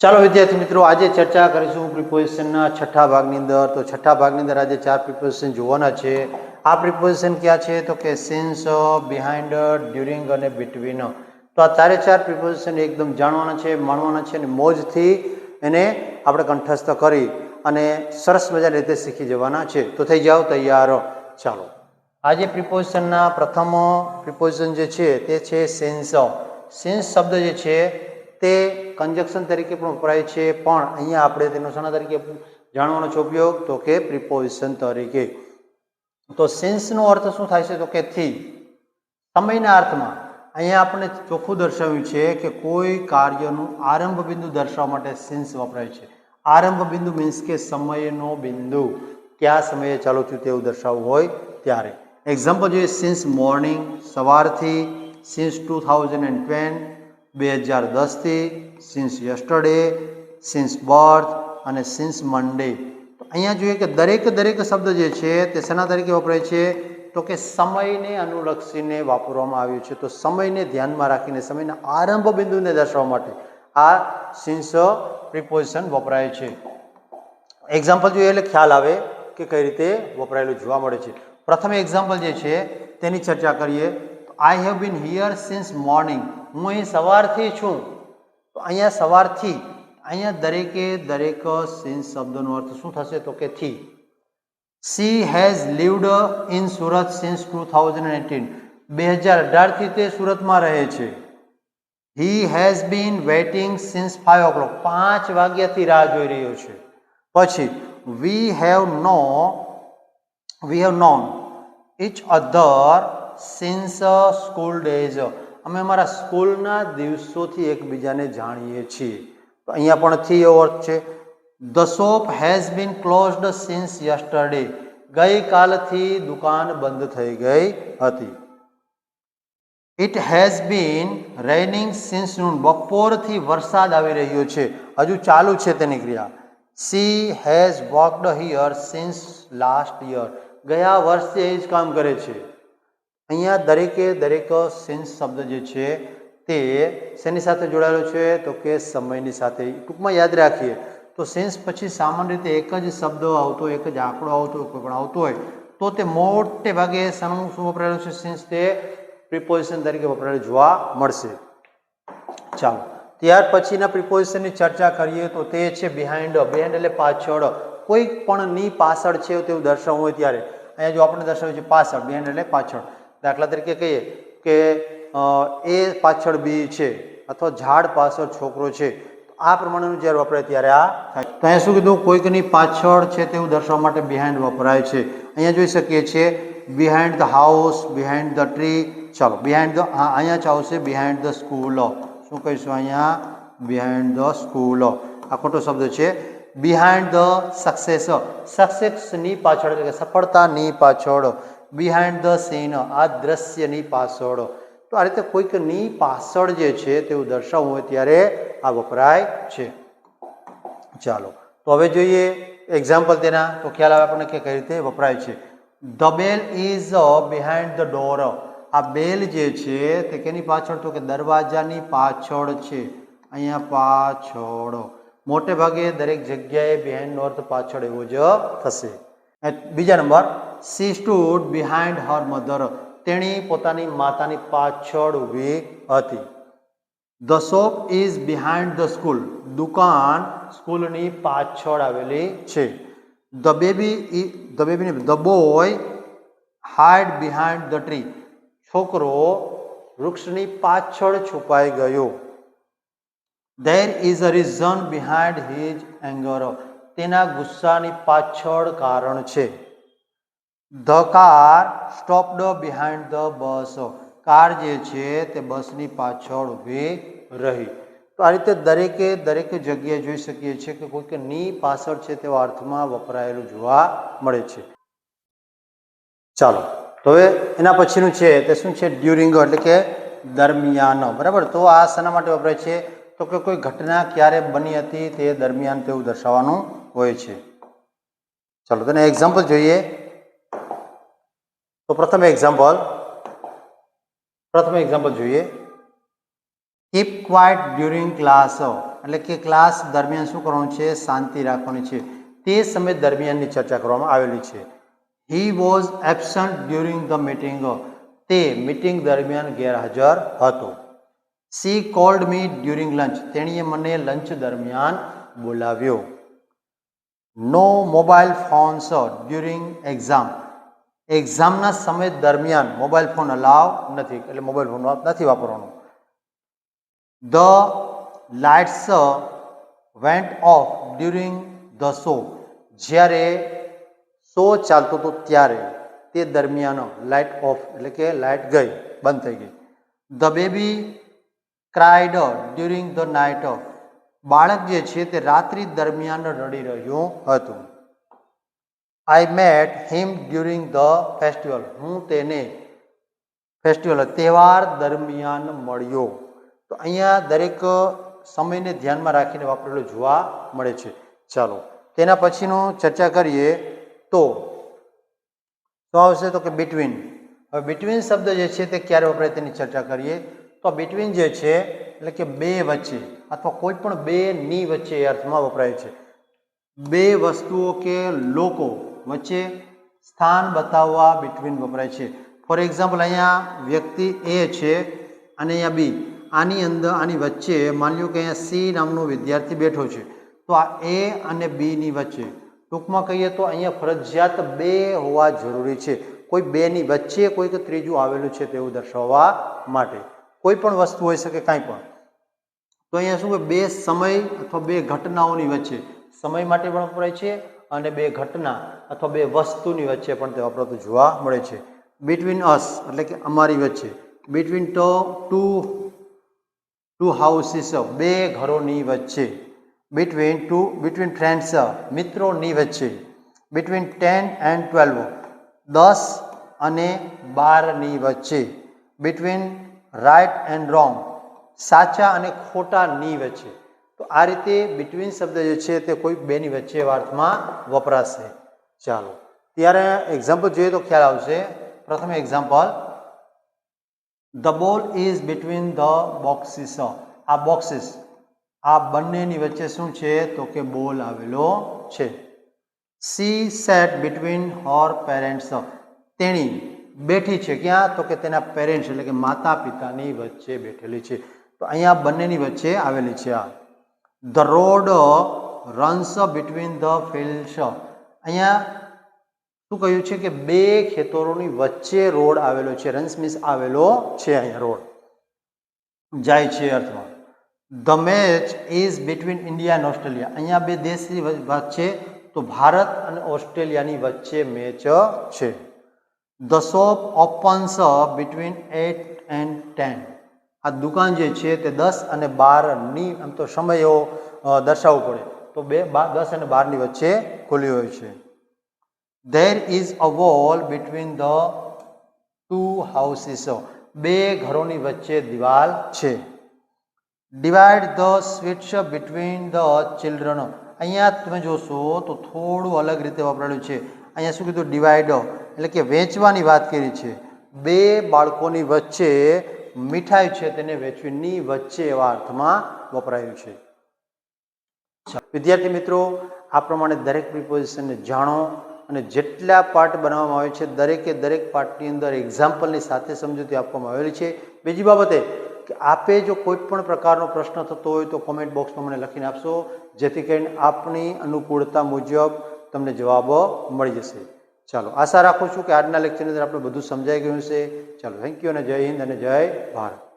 ચાલો વિદ્યાર્થી મિત્રો, આજે ચર્ચા કરીશું પ્રિપોઝિશનના છઠ્ઠા ભાગની અંદર. તો છઠ્ઠા ભાગની અંદર આજે ચાર પ્રિપોઝિશન જોવાના છે. આ પ્રિપોઝિશન ક્યાં છે? તો કે સિન્સ બિહાઇન્ડ ડ્યુરિંગ અને બિટવીન તો આ ચારે ચાર પ્રિપોઝિશન એકદમ જાણવાના છે, માણવાના છે અને મોજથી એને આપણે કંઠસ્થ કરી અને સરસ મજાની રીતે શીખી જવાના છે. તો થઈ જાઓ તૈયાર. ચાલો. આજે પ્રિપોઝિશનના પ્રથમ પ્રિપોઝિશન જે છે તે છે સિન્સ સિન્સ શબ્દ જે છે તે કંજક્શન તરીકે પણ વપરાય છે. પણ અહીંયા આપણે તેનો શાના તરીકે જાણવાનો છે ઉપયોગ? તો કે પ્રિપોઝિશન તરીકે. તો સિન્સનો અર્થ શું થાય છે? તો કે થી. સમયના અર્થમાં અહીંયા આપણે ચોખ્ખું દર્શાવ્યું છે કે કોઈ કાર્યનું આરંભ બિંદુ દર્શાવવા માટે સિન્સ વપરાય છે. આરંભ બિંદુ મીન્સ કે સમયનો બિંદુ. કયા સમયે ચાલુ થયું તેવું દર્શાવવું હોય ત્યારે. એક્ઝામ્પલ જોઈએ સિન્સ મોર્નિંગ સવારથી since two thousand and ten બે હજાર દસથી સિન્સ યસ્ટરડે સિન્સ બર્થ અને સિન્સ તો અહીંયા જોઈએ કે દરેક દરેક શબ્દ જે છે તે શેના તરીકે વપરાય છે? તો કે સમયને અનુલક્ષીને વાપરવામાં આવ્યું છે. તો સમયને ધ્યાનમાં રાખીને, સમયના આરંભ બિંદુને દર્શાવવા માટે આ સિન્સ પ્રિપોઝિશન વપરાય છે. એક્ઝામ્પલ જોઈએ એટલે ખ્યાલ આવે કે કઈ રીતે વપરાયેલું જોવા મળે છે. પ્રથમ એક્ઝામ્પલ જે છે તેની ચર્ચા કરીએ. I have been here since morning હું અહીં સવારથી છું. તો અહીંયા સવારથી, અહીંયા દરેકે દરેક સિન્સ શબ્દનો અર્થ શું થશે તો કે થી. She has lived in Surat since two thousand eighteen બે હજાર અઢારથી તે સુરતમાં રહે છે. He has been waiting since five o'clock પાંચ વાગ્યાથી રાહ જોઈ રહ્યો છે. પછી we have know we have known each other since school days અમે અમારા સ્કૂલના દિવસોથી એકબીજાને જાણીએ છીએ. તો અહીંયા પણ થી અર્થ છે. The shop has been closed since yesterday ગઈકાલથી દુકાન બંધ થઈ ગઈ હતી. It has been raining since noon બપોરથી વરસાદ આવી રહ્યો છે. હજુ ચાલુ છે તેની ક્રિયા. She has walked here since last year ગયા વર્ષે એ જ કામ કરે છે. અહીંયા દરેકે દરેક સેન્સ શબ્દ જે છે તે શેની સાથે જોડાયેલો છે? તો કે સમયની સાથે. ટૂંકમાં યાદ રાખીએ, તો સેન્સ પછી સામાન્ય રીતે એક જ શબ્દ આવતો, એક જ આંકડો આવતો, કોઈ પણ આવતો હોય, તો તે મોટે ભાગે શાનું શું વપરાયેલું છે સેન્સ? તે પ્રિપોઝિશન તરીકે વપરાયેલું જોવા મળશે. ચાલો, ત્યાર પછીના પ્રિપોઝિશનની ચર્ચા કરીએ, તો તે છે બિહાઇન્ડ બિહાઇન્ડ એટલે પાછળ. કોઈ પણ ની પાછળ છે તેવું દર્શાવવું હોય ત્યારે. અહીંયા જો આપણે દર્શાવ્યું છે પાછળ બિહાઇન્ડ એટલે પાછળ. દાખલા તરીકે કહીએ કે એ પાછળ બી છે અથવા ઝાડ પાછળ છોકરો છે આ પ્રમાણેનું જ્યારે વપરાય ત્યારે આ થાય. તો અહીંયા શું કીધું? કોઈકની પાછળ છે તેવું દર્શાવવા માટે બિહાઇન્ડ વપરાય છે. અહીંયા જોઈ શકીએ છીએ behind the house behind the tree ચાલો બિહાઇન્ડ ધ હા, અહીંયા જ આવશે બિહાઇન્ડ ધ સ્કૂલ શું કહીશું અહીંયા? બિહાઇન્ડ ધ સ્કૂલ આ ખોટો શબ્દ છે. બિહાઇન્ડ ધ સક્સેસ સક્સેસની પાછળ કે સફળતાની પાછળ. બિહાઇન્ડ ધ સીન આ દ્રશ્યની પાછળ. તો આ રીતે કોઈકની પાછળ જે છે તેવું દર્શાવવું હોય ત્યારે આ વપરાય છે. ચાલો, તો હવે જોઈએ એક્ઝામ્પલ તેના. તો ખ્યાલ આવે આપણને કે કઈ રીતે વપરાય છે. The bell is behind the door આ બેલ જે છે તે કેની પાછળ? તો કે દરવાજાની પાછળ છે. અહીંયા પાછળ. મોટે ભાગે દરેક જગ્યાએ બિહાઇન્ડ નોર્થ પાછળ એવો જ થશે. બીજા number she stood behind her mother તેણી પોતાની માતાની પાછળ ઊભી હતી. The shop is behind the school દુકાન સ્કૂલની પાછળ આવેલી છે. The baby the baby the boy hide behind the tree છોકરો વૃક્ષની પાછળ છુપાઈ ગયો. There is a reason behind his anger તેના ગુસ્સાની પાછળ કારણ છે. The car stopped behind the bus car જે છે તે બસની પાછળ ઊભી રહી. તો આ રીતે દરેકે દરેક જગ્યાએ જોઈ શકીએ છીએ કે કોઈકની પાછળ છે તેવા અર્થમાં વપરાયેલું જોવા મળે છે. ચાલો, તો હવે એના પછીનું છે તે શું છે? ડ્યુરિંગ એટલે કે દરમિયાન. બરાબર? તો આ શાના માટે વપરાય છે? તો કે કોઈ ઘટના ક્યારે બની હતી તે દરમિયાન તેવું દર્શાવવાનું હોય છે. ચાલો તેને એક્ઝામ્પલ જોઈએ. તો પ્રથમ એક્ઝામ્પલ પ્રથમ એક્ઝામ્પલ જોઈએ. કીપ ક્વાઇટ ડ્યુરિંગ ક્લાસ એટલે કે ક્લાસ દરમિયાન શું કરવાનું છે? શાંતિ રાખવાની છે. તે સમય દરમિયાનની ચર્ચા કરવામાં આવેલી છે. He was absent during the meeting તે મીટિંગ દરમિયાન ગેરહાજર હતો. She called me during lunch તેણીએ મને લંચ દરમિયાન બોલાવ્યો. No mobile phones during exam એક્ઝામના સમય દરમિયાન મોબાઈલ ફોન અલાવ નથી, એટલે મોબાઈલ ફોન નથી વાપરવાનો. The lights went off during the show જ્યારે શો ચાલતો હતો ત્યારે તે દરમિયાન લાઇટ ઓફ એટલે કે લાઇટ ગઈ, બંધ થઈ ગઈ. The baby cried during the night બાળક જે છે તે રાત્રિ દરમિયાન રડી રહ્યું હતું. I met him during the festival હું તેને ફેસ્ટિવલ તહેવાર દરમિયાન મળ્યો. તો અહીંયા દરેક સમયને ધ્યાનમાં રાખીને વાપરેલો જોવા મળે છે. ચાલો, તેના પછીનું ચર્ચા કરીએ તો શું આવશે તો કે બિટવીન હવે બિટવીન શબ્દ જે છે તે ક્યારે વપરાય તેની ચર્ચા કરીએ. તો બિટવીન જે છે એટલે કે બે વચ્ચે, અથવા કોઈ પણ બે ની વચ્ચે એ અર્થમાં વપરાય છે. બે વસ્તુઓ કે લોકો વચ્ચે સ્થાન બતાવવા બિટવીન વપરાય છે. ફોર એક્ઝામ્પલ અહીંયા વ્યક્તિ એ છે અને અહીંયા બી. આની અંદર, આની વચ્ચે માની લો કે અહીંયા સી નામનો વિદ્યાર્થી બેઠો છે. તો આ એ અને બીની વચ્ચે. ટૂંકમાં કહીએ તો અહીંયા ફરજિયાત બે હોવા જરૂરી છે. કોઈ બેની વચ્ચે કોઈક ત્રીજું આવેલું છે તેવું દર્શાવવા માટે. કોઈ પણ વસ્તુ હોઈ શકે કાંઈ પણ. તો અહીંયા શું કે બે સમય અથવા બે ઘટનાઓની વચ્ચે, સમય માટે પણ વપરાય છે અને બે ઘટના અથવા બે વસ્તુની વચ્ચે પણ તે વપરાતું જોવા મળે છે. બિટવીન અસ એટલે કે અમારી વચ્ચે. બિટવીન ટ ટુ ટુ હાઉસીસ બે ઘરોની વચ્ચે. બિટવીન ટુ બિટવીન ફ્રેન્ડ્સ મિત્રોની વચ્ચે. બિટવીન ટેન એન્ડ ટ્વેલ્વ દસ અને બારની વચ્ચે. બિટવીન રાઇટ એન્ડ રોંગ સાચા અને ખોટા ની વચ્ચે તો આ રીતે બિટવીન શબ્દ જે છે તે કોઈ બેની વચ્ચે અર્થમાં વપરાશે. ચાલો, ત્યારે એક્ઝામ્પલ જોઈએ તો ખ્યાલ આવશે. પ્રથમ example the ball is between the boxes આ બોક્સિસ આ બંનેની વચ્ચે શું છે? તો કે બોલ આવેલો છે. She sat between her parents તેણી બેઠી છે ક્યાં? તો કે તેના પેરેન્ટ્સ એટલે કે માતા પિતાની વચ્ચે બેઠેલી છે. તો અહીંયા બંનેની વચ્ચે આવેલી છે આ. The road runs between the fields અહીંયા શું કહ્યું છે કે બે ખેતરોની વચ્ચે રોડ આવેલો છે. રન્સ મીન્સ આવેલો છે અહીંયા રોડ. જાય છે અર્થમાં. The match is between India and Australia અહીંયા બે દેશની વાત છે તો ભારત અને ઓસ્ટ્રેલિયાની વચ્ચે મેચ છે. The shop opens between eight and ten આ દુકાન જે છે તે દસ અને બારની આમ તો સમય એવો દર્શાવવો પડે. તો બે દસ અને બારની વચ્ચે ખુલ્લી હોય છે. There is a wall between the two houses બે ઘરોની વચ્ચે દિવાલ છે. Divide the sweets between the children અહીંયા તમે જોશો તો થોડું અલગ રીતે વાપરેલું છે. અહીંયા શું કીધું? ડિવાઈડ એટલે કે વેચવાની વાત કરી છે. બે બાળકોની વચ્ચે મીઠાઈ છે તેને વેચવીની વચ્ચે એવા અર્થમાં વપરાયું છે. વિદ્યાર્થી મિત્રો, આ પ્રમાણે દરેક પ્રિપોઝિશનને જાણો અને જેટલા પાર્ટ બનાવવામાં આવે છે, દરેકે દરેક પાર્ટની અંદર એક્ઝામ્પલની સાથે સમજૂતી આપવામાં આવેલી છે. બીજી બાબતે કે આપે જો કોઈ પણ પ્રકારનો પ્રશ્ન થતો હોય તો કોમેન્ટ બોક્સમાં મને લખીને આપશો, જેથી કરીને આપની અનુકૂળતા મુજબ તમને જવાબો મળી જશે. ચાલો, આશા રાખું છું કે આજના લેક્ચરની અંદર આપણે બધું સમજાઈ ગયું છે ચાલો થેન્ક યુ અને જય હિન્દ અને જય ભારત.